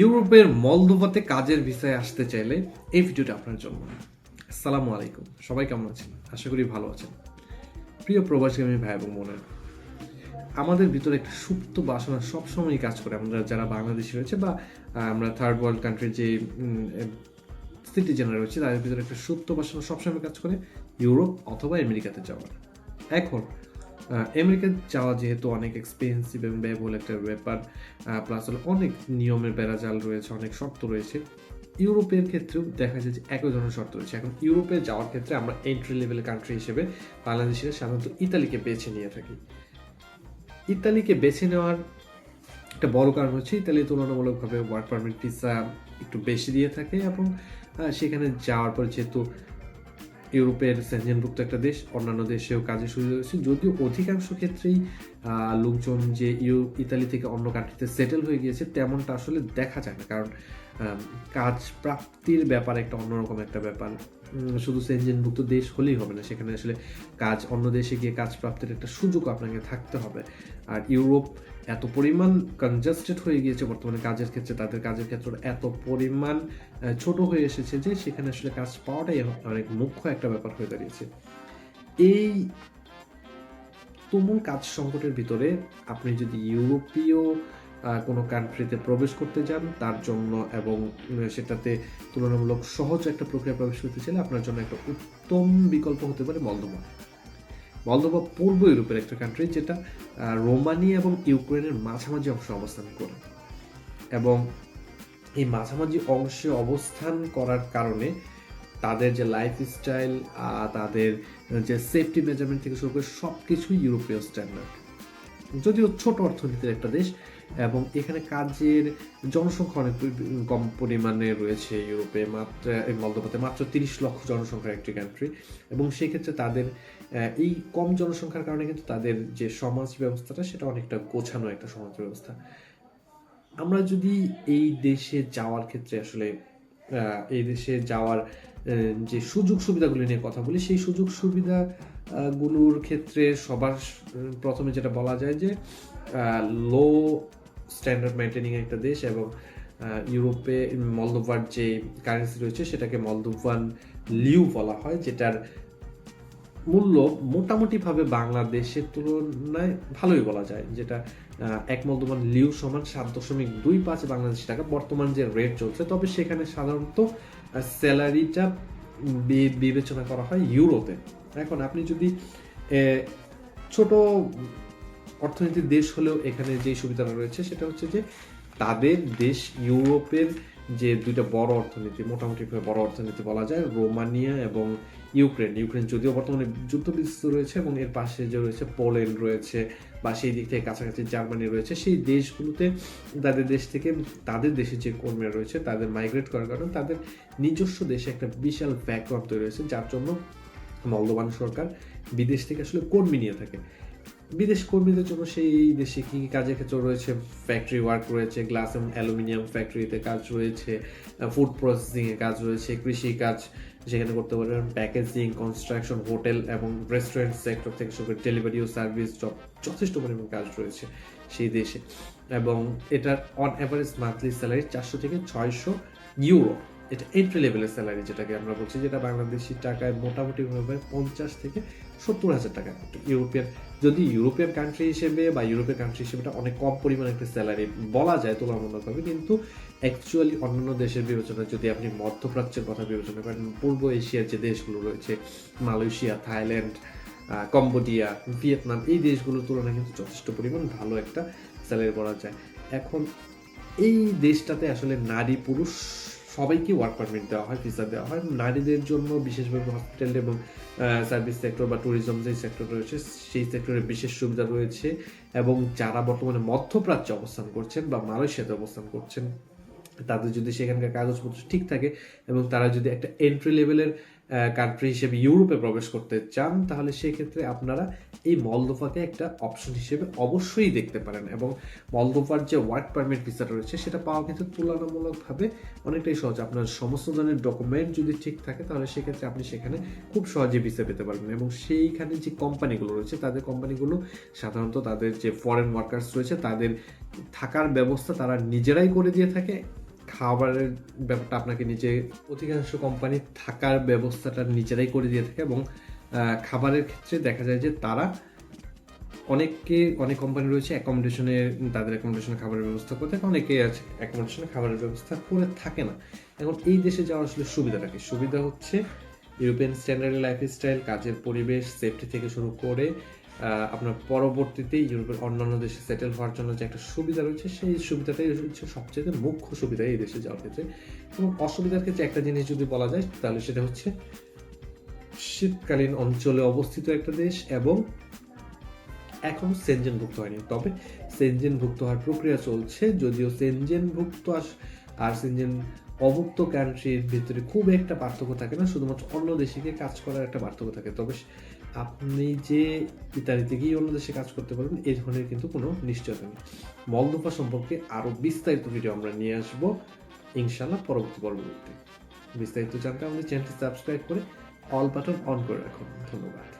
ইউরোপের মলদোভাতে কাজের ভিসায় আসতে চাইলে এই ভিডিওটা আপনার জন্য। আসসালামু আলাইকুম। সবাই কেমন আছেন? আশা করি ভালো আছেন। প্রিয় প্রবাসী ভাই এবং বোনেরা, আমাদের ভিতরে একটা সুপ্ত বাসনা সবসময় কাজ করে। আমরা যারা বাংলাদেশি রয়েছে বা আমরা থার্ড ওয়ার্ল্ড কান্ট্রির যে সিটিজেনরা রয়েছে, তাদের ভিতরে একটা সুপ্ত বাসনা সবসময় কাজ করে ইউরোপ অথবা আমেরিকাতে যাওয়ার। এখন আমেরিকা যাওয়া যেহেতু অনেক এক্সপেন্সিভ এবং ব্যয়বহুল একটা ব্যাপার প্লাস হলো অনেক নিয়মের বেড়াজাল রয়েছে, অনেক শর্ত রয়েছে। ইউরোপের ক্ষেত্রেও দেখা যায় যে একই ধরনের শর্ত রয়েছে। এখন ইউরোপে যাওয়ার ক্ষেত্রে আমরা এন্ট্রি লেভেল কান্ট্রি হিসেবে বাংলাদেশিরা সাধারণত ইতালিকে বেছে নিয়ে থাকি। ইতালিকে বেছে নেওয়ার একটা বড় কারণ হচ্ছে ইতালি তুলনামূলকভাবে ওয়ার্ক পারমিট ভিসা একটু বেশি দিয়ে থাকে এবং সেখানে যাওয়ার পর যেহেতু ইউরোপের সেনজেনভুক্ত একটা দেশ, অন্যান্য দেশেও কাজের সুযোগ রয়েছে। যদিও অধিকাংশ ক্ষেত্রেই লোকজন যে ইউ, ইতালি থেকে অন্য কান্ট্রিতে সেটেল হয়ে গিয়েছে, তেমনটা আসলে দেখা যায় না। কারণ কাজ প্রাপ্তির ব্যাপার একটা অন্যরকম একটা ব্যাপার। শুধু সেনজেনভুক্ত দেশ হলেই হবে না, সেখানে আসলে কাজ, অন্য দেশে গিয়ে কাজ প্রাপ্তির একটা সুযোগ আপনাকে থাকতে হবে। আর ইউরোপ এত পরিমাণ কনজাস্টেড হয়ে গিয়েছে বর্তমানে কাজের ক্ষেত্রে, তাদের কাজের ক্ষেত্রে এত পরিমাণ ছোট হয়ে এসেছে যে সেখানে আসলে কাজ পাওয়াটাই অনেক মুখ্য একটা ব্যাপার হয়ে দাঁড়িয়েছে। এই তুমুল কাজ সংকটের ভিতরে আপনি যদি ইউরোপীয় কোনো কান্ট্রিতে প্রবেশ করতে যান, তার জন্য এবং সেটাতে তুলনামূলক সহজ একটা প্রক্রিয়া প্রবেশ করতে চাইলে আপনার জন্য একটা উত্তম বিকল্প হতে পারে মলদোভা। মলদোভা পূর্ব ইউরোপের একটা কান্ট্রি যেটা রোমানিয়া এবং ইউক্রেনের মাঝামাঝি অংশে অবস্থান করে। এবং এই মাঝামাঝি অংশে অবস্থান করার কারণে তাদের যে লাইফ স্টাইল তাদের যে সেফটি মেজারমেন্ট থেকে শুরু করে সব কিছুই ইউরোপীয় স্ট্যান্ডার্ড যদিও ছোট অর্থনীতির একটা দেশ, এবং এখানে কাজের জনসংখ্যা অনেক কম পরিমাণে রয়েছে ইউরোপে, মাত্র, এই মলদোভাতে মাত্র তিরিশ লক্ষ জনসংখ্যার একটি কান্ট্রি এবং সেক্ষেত্রে তাদের এই কম জনসংখ্যার কারণে কিন্তু তাদের যে সমাজ ব্যবস্থাটা, সেটা অনেকটা গোছানো একটা সমাজ ব্যবস্থা। আমরা যদি এই দেশে যাওয়ার ক্ষেত্রে আসলে এই দেশে যাওয়ার যে সুযোগ সুবিধাগুলি নিয়ে কথা বলি, সেই সুযোগ সুবিধা গুলোর ক্ষেত্রে সবার প্রথমে যেটা বলা যায় যে লো স্ট্যান্ডার্ড মেনটেনিং একটা দেশ এবং ইউরোপে, মলদোভার যে কারেন্সি রয়েছে সেটাকে মলদোভান লিউ বলা হয়, যেটার মূল্য মোটামুটিভাবে বাংলাদেশের তুলনায় ভালোই বলা যায়। যেটা এক মলদোভান লিউ সমান সাত দশমিক দুই পাঁচ বাংলাদেশি টাকা। বর্তমান যে রেট চলছে, তবে সেখানে সাধারণত স্যালারিটা বিবেচনা করা হয় ইউরোতে। এখন আপনি যদি ছোট অর্থনীতির দেশ হলেও এখানে যে সুবিধাটা রয়েছে, সেটা হচ্ছে যে তাদের দেশ ইউরোপের যে দুইটা বড় অর্থনীতি, মোটামুটি বড় অর্থনীতি বলা যায়, রোমানিয়া এবং ইউক্রেন। ইউক্রেন যদিও বর্তমানে যুদ্ধ বিধ্বস্ত রয়েছে এবং এর পাশে যে রয়েছে পোল্যান্ড রয়েছে বা সেই দিক থেকে কাছাকাছি জার্মানি রয়েছে, সেই দেশগুলোতে তাদের দেশ থেকে, তাদের দেশে যে কর্মীরা রয়েছে, তাদের মাইগ্রেট করার কারণে তাদের নিজস্ব দেশে একটা বিশাল ব্যাকগ্রাউন্ড তৈরি হয়েছে, যার জন্য মলদোবান সরকার বিদেশ থেকে আসলে কর্মী নিয়ে থাকে। বিদেশ কর্মীদের জন্য সেই দেশে কি কি কাজের ক্ষেত্র রয়েছে? ফ্যাক্টরি ওয়ার্ক রয়েছে গ্লাস এবং অ্যালুমিনিয়াম ফ্যাক্টরিতে কাজ রয়েছে ফুড প্রসেসিংয়ে কাজ রয়েছে কৃষি কাজ যেখানে করতে পারবেন প্যাকেজিং কনস্ট্রাকশন হোটেল এবং রেস্টুরেন্ট সেক্টর থেকে শুরু করে ডেলিভারি ও সার্ভিস জব যথেষ্ট পরিমাণ কাজ রয়েছে সেই দেশে। এবং এটার অন অ্যাভারেজ মান্থলি স্যালারি চারশো থেকে ছয়শো ইউরো এটা এন্ট্রি লেভেলের স্যালারি যেটাকে আমরা বলছি, যেটা বাংলাদেশি টাকায় মোটামুটি ভাবে পঞ্চাশ থেকে সত্তর হাজার টাকা। ইউরোপিয়ান যদি ইউরোপিয়ান কান্ট্রি হিসেবে বা ইউরোপিয়ান কান্ট্রি হিসেবে এটা অনেক কম পরিমাণে একটা স্যালারি বলা যায় তুলনামূলকভাবে কিন্তু অ্যাকচুয়ালি অন্যান্য দেশের বিবেচনা যদি আপনি মধ্যপ্রাচ্যের কথা বিবেচনা করেন, পূর্ব এশিয়ার যে দেশগুলো রয়েছে, মালয়েশিয়া, থাইল্যান্ড কম্বোডিয়া, ভিয়েতনাম, এই দেশগুলোর তুলনায় কিন্তু যথেষ্ট পরিমাণ ভালো একটা স্যালারি বলা যায়। এখন এই দেশটাতে আসলে নারী পুরুষ সবাইকে ওয়ার্ক পারমিট দেওয়া হয় ভিসা দেওয়া হয়। নারীদের জন্য বিশেষভাবে হসপিটাল এবং সার্ভিস সেক্টর বা ট্যুরিজম যে সেক্টর রয়েছে, সেই সেক্টরে বিশেষ সুবিধা রয়েছে। এবং যারা বর্তমানে মধ্যপ্রাচ্যে অবস্থান করছেন বা মালয়েশিয়াতে অবস্থান করছেন, তাদের যদি সেখানকার কাগজপত্র ঠিক থাকে এবং তারা যদি একটা এন্ট্রি লেভেলের কান্ট্রি হিসেবে ইউরোপে প্রবেশ করতে চান, তাহলে সেক্ষেত্রে আপনারা এই মলদোভাকে একটা অপশন হিসেবে অবশ্যই দেখতে পারেন এবং মলদোভার যে ওয়ার্ক পারমিট ভিসাটা রয়েছে, সেটা পাওয়া কিন্তু তুলনামূলকভাবে অনেকটাই সহজ। আপনার সমস্ত ধরনের ডকুমেন্ট যদি ঠিক থাকে, তাহলে সেক্ষেত্রে আপনি সেখানে খুব সহজে ভিসা পেতে পারবেন এবং সেইখানে যে কোম্পানিগুলো রয়েছে, তাদের কোম্পানিগুলো সাধারণত তাদের যে ফরেন ওয়ার্কার্স রয়েছে, তাদের থাকার ব্যবস্থা তারা নিজেরাই করে দিয়ে থাকে খাবারের ব্যাপারটা আপনাকে নিজে অধিকাংশ কোম্পানি থাকার ব্যবস্থাটা নিজেরাই করে দিয়ে থাকে এবং খাবারের ক্ষেত্রে দেখা যায় যে তারা অনেকে অনেক কোম্পানি রয়েছে অ্যাকোমোডেশনে তাদের অ্যাকোমোডেশনে খাবারের ব্যবস্থা করে থাকে, অনেকে আছে অ্যাকোমোডেশনে খাবারের ব্যবস্থা করে থাকে না। এখন এই দেশে যাওয়ার আসলে সুবিধাটা কি? সুবিধা হচ্ছে ইউরোপিয়ান স্ট্যান্ডার্ড লাইফস্টাইল কাজের পরিবেশ সেফটি থেকে শুরু করে আপনার পরবর্তীতে ইউরোপের অন্যান্য দেশে সেটেল হওয়ার জন্য যে একটা সুবিধা রয়েছে, সেই সুবিধাটাই হচ্ছে সবচেয়ে মুখ্য সুবিধা এই দেশে যাওয়ার ক্ষেত্রে। এবং অসুবিধার ক্ষেত্রে একটা জিনিস যদি বলা যায়, তাহলে সেটা হচ্ছে শীতকালীন অঞ্চলে অবস্থিত একটা দেশ এবং এখনও সেনজেনভুক্ত হয়নি। তবে সেনজেনভুক্ত হওয়ার প্রক্রিয়া চলছে, যদিও সেনজেনভুক্ত আর সেনজেন অভুক্ত কান্ট্রির ভিতরে খুব একটা পার্থক্য থাকে না, শুধুমাত্র অন্য দেশে কাজ করার একটা পার্থক্য থাকে। তবে আপনি যে ইতালিতে গিয়ে অন্য দেশে কাজ করতে পারবেন এই ধরনের কিন্তু কোনো নিশ্চয়তা নেই। মলদোফা সম্পর্কে আরও বিস্তারিত ভিডিও আমরা নিয়ে আসব ইনশাল্লাহ পরবর্তী পর্বগুলিতে। বিস্তারিত জানতে আমাদের চ্যানেলটি সাবস্ক্রাইব করে অল বাটন অন করে রাখুন। ধন্যবাদ।